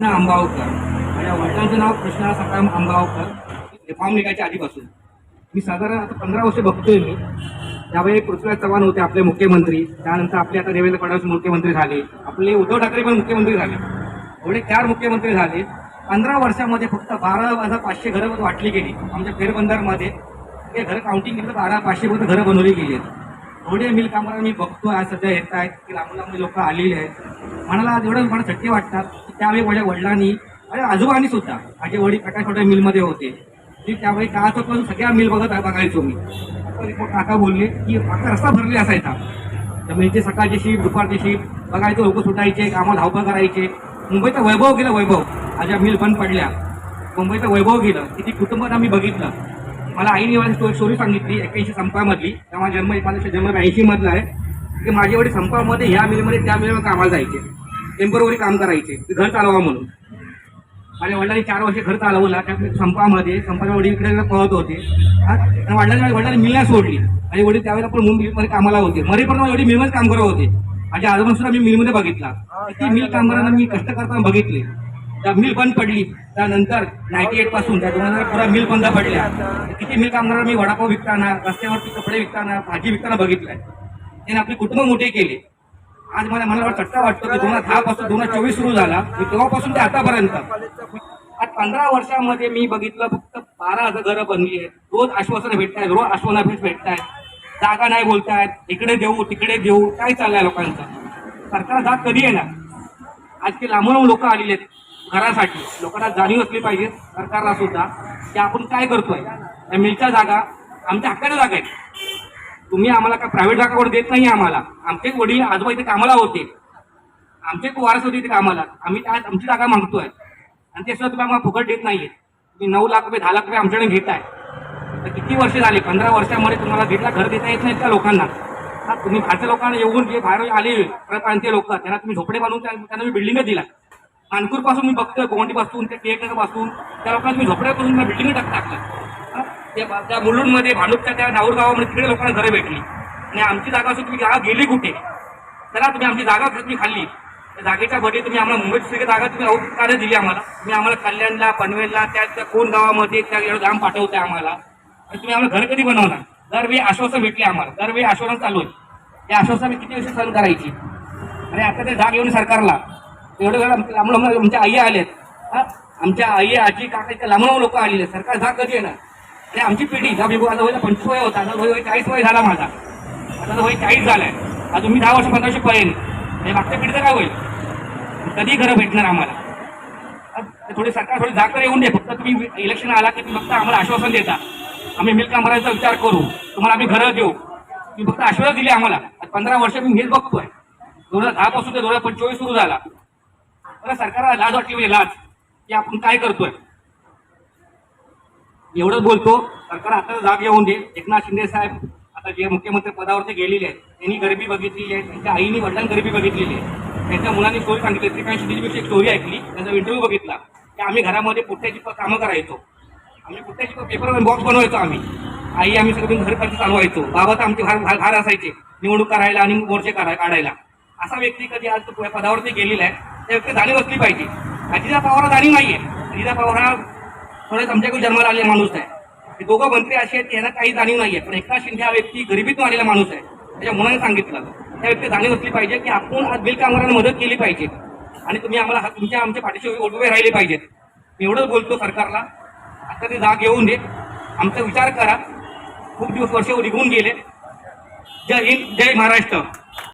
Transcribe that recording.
कृष्णा आंबावकर. माझ्या वडिलांचं नाव कृष्णा सकाराम आंबावकर. रिफॉर्म निघायच्या आधीपासून. मी साधारण आता पंधरा वर्ष बघतोय मी. त्यावेळी पृथ्वीराज चव्हाण होते आपले मुख्यमंत्री. त्यानंतर आपले आता देवेंद्र फडणवीस मुख्यमंत्री झाले. आपले उद्धव ठाकरे पण मुख्यमंत्री झाले. एवढे चार मुख्यमंत्री झाले. पंधरा वर्षामध्ये फक्त बारा हजार पाचशे घरं वाटली गेली. आमच्या फेरबंदरमध्ये ते घरं काउंटिंग केलं तर बारा पाचशे पर्यंत घरं बनवली गेली. आहेत एवढे मिल कामगार मी बघतोय आज सध्या येत आहेत की लांबून लांबून लोक आलेले आहेत. म्हणाला आज एवढं मला शक्य वाटतात त्यावेळी माझ्या वडिलांनी आणि आजोबांनी सुद्धा माझे वडील प्रकाश हॉटेल मिलमध्ये होते. मी त्यावेळी काळात पण सगळ्या मिल बघत बघायचो मी. तर काका बोलले की आता रस्ता भरले असायचा. जमिनीचे सकाळची शिफ्ट दुपारची शिफ्ट बघायचे लोक सुटायचे कामं धावपळ करायचे. मुंबईचा वैभव गेलं वैभव. माझ्या मिल बंद पडल्या मुंबईचं वैभव गेलं. किती कुटुंबात आम्ही बघितलं. मला आईने माझी स्टोरी स्टोरी सांगितली एक्क्याऐंशी संपामधली. तेव्हा जन्म माझा जन्म ब्याऐंशीमधला आहे. की माझे वडील संपामध्ये ह्या मिलमध्ये त्या मिलमध्ये कामाला जायचे. टेंपररी काम करायचे ते घर चालवा म्हणून. माझ्या वडिलांनी चार वर्ष घर चालवला त्यात संपामध्ये संपाच्या वडील इकडे पळत होते. आणि वडिलांनी वडिलांनी मिल सोडली. आणि वडील त्यावेळेला पण मुंबईमध्ये कामाला होते. मरेपर्यंत एवढी मिलमध्ये काम करत होते. माझ्या आजोबा सुद्धा मी मिलमध्ये बघितला. ती मिल कामगारांना मी कष्ट करताना बघितले. त्या मिल बंद पडली. त्यानंतर नाईन्टी एटपासून त्या दोन हजार पुरा मिल बंद पडल्या. किती मिल कामगारांना मी वडापाव विकताना रस्त्यावरती कपडे विकताना भाजी विकताना बघितलाय. त्याने आपले कुटुंब मोठे केले. आज मला मला चट्टा वाटतो की दोन हजार दहा पासून दोन हजार चोवीस सुरू झाला. मी तेव्हापासून ते आतापर्यंत. आज पंधरा वर्षामध्ये मी बघितलं फक्त बारा हजार घरं बनली आहेत. रोज आश्वासनं भेटतायत रोज आश्वासनं भेटतायत. जागा नाही बोलतायत. इकडे देऊ तिकडे देऊ. काय चाललंय लोकांचं? सरकार जाग कधी येणार? आज ते लांबून लोक आलेले आहेत घरासाठी. लोकांना जाणीव असली पाहिजे सरकारला सुद्धा की आपण काय करतोय. या मिलच्या जागा आमच्या हक्काच्या जागा आहेत. तुम्ही आम्हाला काय प्रायव्हेट जागा देत नाही आम्हाला. आमचे वडील आजोबा इथे कामाला होते. आमचे एक वारस होते इथे कामाला. आम्ही आज आमची जागा मागतोय. आणि ते सुद्धा तुम्ही आम्हाला फुकट देत नाहीये. तुम्ही नऊ लाख रुपये दहा लाख रुपये आमच्याकडे घेताय. तर किती वर्ष झाले? पंधरा वर्षामध्ये तुम्हाला घेतला घर देता येत नाहीत त्या लोकांना? हा तुम्ही भारतीय लोकांना येऊन जे बाहेर आले प्रांतीय लोक त्यांना तुम्ही झोपडे बांधून त्या- त्यांना मी बिल्डिंग दिला कानपूरपासून मी बघतोय गोवंडी पासून ते टिएकरपासून. त्या लोकांना तुम्ही झोपड्यापासून बिल्डिंग टाकता ते त्या मुलूंमध्ये भांडूपच्या त्या नाऊर गावामध्ये तिकडे लोकांना घरं भेटली. आणि आमची जागा असून तुम्ही जागा गेली कुठे? चला तुम्ही आमची जागा तुम्ही खाल्ली. त्या जागेच्या बदली तुम्ही आम्हाला मुंबईत सगळी जागा तुम्ही औपचारिक दिली आम्हाला. तुम्ही आम्हाला कल्याणला पनवेलला त्या त्या कोण गावामध्ये त्या एवढं पाठवते आम्हाला. आणि तुम्ही आम्हाला घर कधी बनवणार? दरवेळी आश्वासन भेटले आम्हाला. दरवेळी आश्वासन चालू आहे. त्या आश्वासन किती वर्ष सहन करायची? आणि आता ते जाग येऊन सरकारला. एवढं वेळा आम्हाला आमच्या आई आल्यात हा? आमच्या आई आजी काकाच्या लांबून लोक आलेले आहेत. सरकार जाग कधी येणार? आणि आमची पिढी जा बिगू आता होईल पंचवीस वय होता. आता वय चाळीस वय झाला माझा. आता वय चाळीस झालाय. आता मी दहा वर्ष पंधरा वर्ष पळेल. हे मागच्या पिढीचं काय होईल? कधी घरं भेटणार आम्हाला? थोडी सरकार थोडी जाकर येऊन दे. फक्त तुम्ही इलेक्शन आला की फक्त आम्हाला आश्वासन देता. आम्ही मिल कामराचा विचार करू. तुम्हाला आम्ही घरं देऊ. तुम्ही फक्त आश्वासन दिले आम्हाला. पंधरा वर्ष मी हेच बघतोय. दोन हजार दहा पासून ते दोन हजार पंचवीस सुरू झाला. मला सरकारला लाज वाटली म्हणजे लाज. की आपण काय करतोय? एवढंच बोलतो. सरकार आता जाग येऊन दे. एकनाथ शिंदे साहेब आता जे मुख्यमंत्री पदावरती गेलेले आहेत त्यांनी गरिबी बघितलेली आहे त्यांच्या आईनी वडिलांनी गरिबी बघितलेली आहे. त्यांच्या मुलांनी स्टोरी सांगितली. श्रीकांत शिंदेची एक स्टोरी ऐकली त्याचा इंटरव्ह्यू बघितला. की आम्ही घरामध्ये पुट्ट्याची कामं करायचो. आम्ही पुट्ट्याची पेपर बॉक्स बनवायचो आम्ही. आई आम्ही सगळं घर खर्च चालवायचो. बाबा तर आमचे भार भार असायचे. निवडणूक करायला आणि मोर्चे काढायला. असा व्यक्ती कधी आज पदावरती गेलेला आहे त्या व्यक्ती जाणीव असली पाहिजे. अजिता पवारला जाणीव नाहीये. अजिता पवार हा थोडेच आमच्याकडे जन्माला आलेला माणूस आहे. हे दोघं मंत्री असे आहेत यांना काही जाणीव नाही आहे पण एकनाथ शिंदे हा व्यक्ती गरिबीतून आलेला माणूस आहे. त्याच्या मुलाने सांगितलं. त्या व्यक्ती जाणीव असली पाहिजे की आपण आज बिल कामगारांना मदत केली पाहिजे. आणि तुम्ही आम्हाला हा- तुमच्या आमच्या पाठीशी उभे उभे राहिले पाहिजेत. मी एवढंच बोलतो सरकारला. आता ते जाग येऊन दे. आमचा विचार करा. खूप दिवस वर्ष निघून गेले. जय हिंद जय महाराष्ट्र.